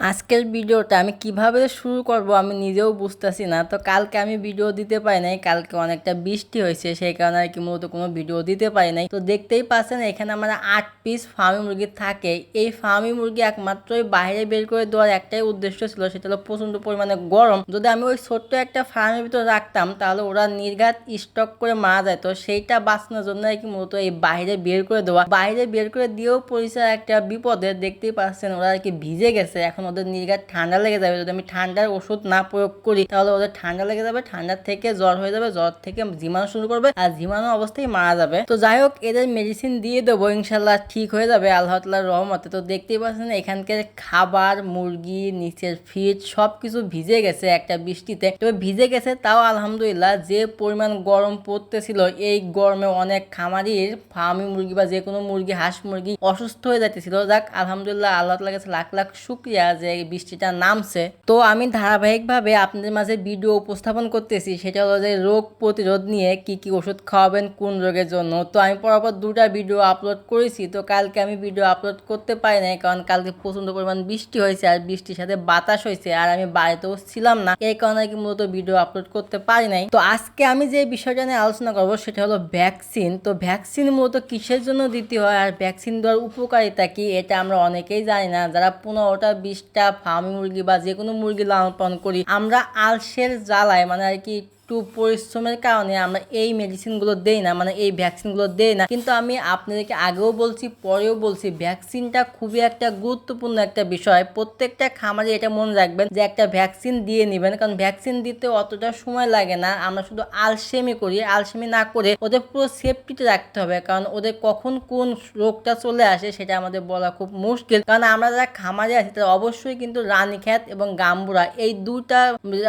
আজকের ভিডিওটা আমি কীভাবে শুরু করব আমি নিজেও বুঝতেছি না। তো কালকে আমি ভিডিও দিতে পারি নাই, কালকে অনেকটা বৃষ্টি হয়েছে, সেই কারণে আর কি মূলত কোনো ভিডিও দিতে পারি নাই। তো দেখতেই পাচ্ছেন এখানে আমার আট পিস ফার্মি মুরগি থাকে। এই ফার্মি মুরগি একমাত্রই বাইরে বের করে দেওয়ার একটাই উদ্দেশ্য ছিল, সেটা হলো প্রচণ্ড পরিমাণে গরম। যদি আমি ওই ছোট্ট একটা ফার্মের ভিতরে রাখতাম, তাহলে ওরা নির্ঘাত স্টক করে মারা যায়। তো সেইটা বাঁচানোর জন্য আর কি মূলত এই বাইরে বের করে দেওয়া। বাইরে বের করে দিয়েও পরিচয় একটা বিপদে দেখতেই পাচ্ছেন ওরা আর কি ভিজে গেছে, এখন ওদের নির্ঘাত ঠান্ডা লেগে যাবে। যদি আমি ঠান্ডার ওষুধ না প্রয়োগ করি, তাহলে ওদের ঠান্ডা লেগে যাবে ঠান্ডার থেকে জ্বর হয়ে যাবে, জ্বর থেকে ঝিমানো শুরু করবে আর ঝিমানো অবস্থায় মারা যাবে। তো যাই হোক, এদের মেডিসিন দিয়ে দেবো, ইনশাল্লাহ ঠিক হয়ে যাবে আল্লাহ তাল্লাহ রহমতে। তো দেখতেই পাচ্ছেন, এখানকার খাবার, মুরগি, নিচের ফিট সব কিছু ভিজে গেছে একটা বৃষ্টিতে। তবে ভিজে গেছে তাও আলহামদুলিল্লাহ, যে পরিমাণ গরম পড়তেছিল, এই গরমে অনেক খামারির, ফার্মি মুরগি বা যে কোনো মুরগি, হাঁস মুরগি অসুস্থ হয়ে যাইতেছিল। যাক, আলহামদুলিল্লাহ আল্লাহ তাল্লাহ কাছে লাখ লাখ শুক্রিয়া। যে বৃষ্টিটা নামছে। তো আমি ধারাবাহিকভাবে আপনাদের মাঝে ভিডিও উপস্থাপন করতেছি, সেটা হলো যে রোগ প্রতিরোধ নিয়ে কি কি ওষুধ খাওয়াবেন, কোন রোগের জন্য। তো আমি পরপর দুটা ভিডিও আপলোড করেছি, তো কালকে আমি ভিডিও আপলোড করতে পারি নাই, কারণ কালকে প্রচণ্ড পরিমাণ বৃষ্টি হয়েছে আর বৃষ্টির সাথে বাতাস হয়েছে আর আমি বাড়িতেও ছিলাম না, এই কারণে কি মূলত ভিডিও আপলোড করতে পারি নাই। তো আজকে আমি যে বিষয়টা নিয়ে আলোচনা করব, সেটা হলো ভ্যাকসিন তো ভ্যাকসিন মূলত কিসের জন্য দিতে হয় আর ভ্যাকসিন দেওয়ার উপকারিতা কি, এটা আমরা অনেকেই জানি না। যারা পনেরোটা, বিশটা ফার্মি মুরগি বা যে কোনো মুরগি লালন পালন করি, আমরা আলসের জ্বালায় মানে আর কি একটু পরিশ্রমের কারণে আমরা এই মেডিসিনগুলো দেই না মানে এই ভ্যাকসিনগুলো দেই না। কিন্তু আমি আপনাদেরকে আগেও বলছি, পরেও বলছি ভ্যাকসিনটা খুবই একটা গুরুত্বপূর্ণ একটা বিষয়। প্রত্যেকটা খামারে এটা মনে রাখবেন যে একটা ভ্যাকসিন দিয়ে নেবেন, কারণ ভ্যাকসিন দিতে অতটা সময় লাগে না। আমরা শুধু আলসেমি করি আলসেমি না করে ওদের পুরো সেফটিতে রাখতে হবে, কারণ ওদের কখন কোন রোগটা চলে আসে সেটা আমাদের বলা খুব মুশকিল। কারণ আমরা যারা খামারে আছি, তারা অবশ্যই কিন্তু রানীখ্যাত এবং গাম্বুরা, এই দুটা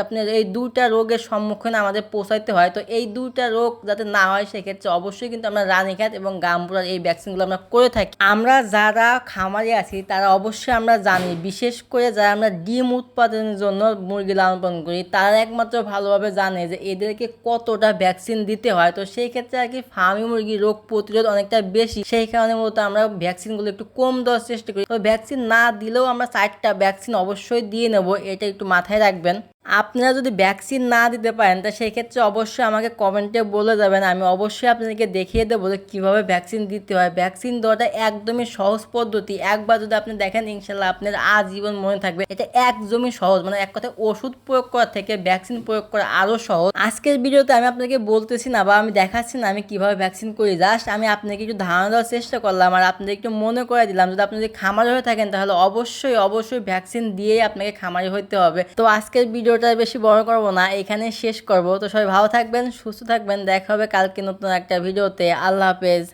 আপনার এই দুটা রোগের সম্মুখীন আমাদের পৌঁছাইতে হয়। তো এই দুইটা রোগ যাতে না হয়, সেক্ষেত্রে অবশ্যই কিন্তু আমরা রানীখ্যাত এবং গাম্বুরার এই ভ্যাকসিনগুলো আমরা করে থাকি। আমরা যারা খামারে আছি, তারা অবশ্যই আমরা জানি, বিশেষ করে যারা আমরা ডিম উৎপাদনের জন্য মুরগি লালন পালন করি, তারা একমাত্র ভালোভাবে জানে যে এদেরকে কতটা ভ্যাকসিন দিতে হয়। তো সেই ক্ষেত্রে আর কি ফার্মি মুরগি রোগ প্রতিরোধ অনেকটা বেশি। সেই কারণে মূলত আমরা ভ্যাকসিনগুলো একটু কম দেওয়ার চেষ্টা করি। তো ভ্যাকসিন না দিলেও আমরা চারটা ভ্যাকসিন অবশ্যই দিয়ে নেব, এটা একটু মাথায় রাখবেন। আপনারা যদি ভ্যাকসিন না দিতে পারেন, তা সেই ক্ষেত্রে অবশ্যই আমাকে কমেন্টে বলে যাবেন। আমি অবশ্যই আপনাদেরকে দেখিয়ে দেবো যে কীভাবে ভ্যাকসিন দিতে হয়। ভ্যাকসিন দেওয়াটা একদমই সহজ পদ্ধতি। একবার যদি আপনি দেখেন, ইনশাল্লাহ আপনার আজীবন মনে থাকবে। এটা একদমই সহজ। মানে এক কথায় ওষুধ প্রয়োগ করা থেকে ভ্যাকসিন প্রয়োগ করা আরও সহজ। আজকের ভিডিওতে আমি আপনাকে বলতেছি না বা আমি দেখাচ্ছি না আমি কীভাবে ভ্যাকসিন করি। জাস্ট আমি আপনাকে একটু ধারণা দেওয়ার চেষ্টা করলাম আর আপনাদের একটু মনে করে দিলাম। যদি আপনি যদি খামারে হয়ে থাকেন, তাহলে অবশ্যই অবশ্যই ভ্যাকসিন দিয়েই আপনাকে খামারে হইতে হবে। তো আজকের ভিডিওটা বেশি বড় করব না, এখানে শেষ করব। তো সবাই ভালো থাকবেন, সুস্থ থাকবেন, দেখা হবে কালকে নতুন একটা ভিডিওতে। আল্লাহ হাফেজ।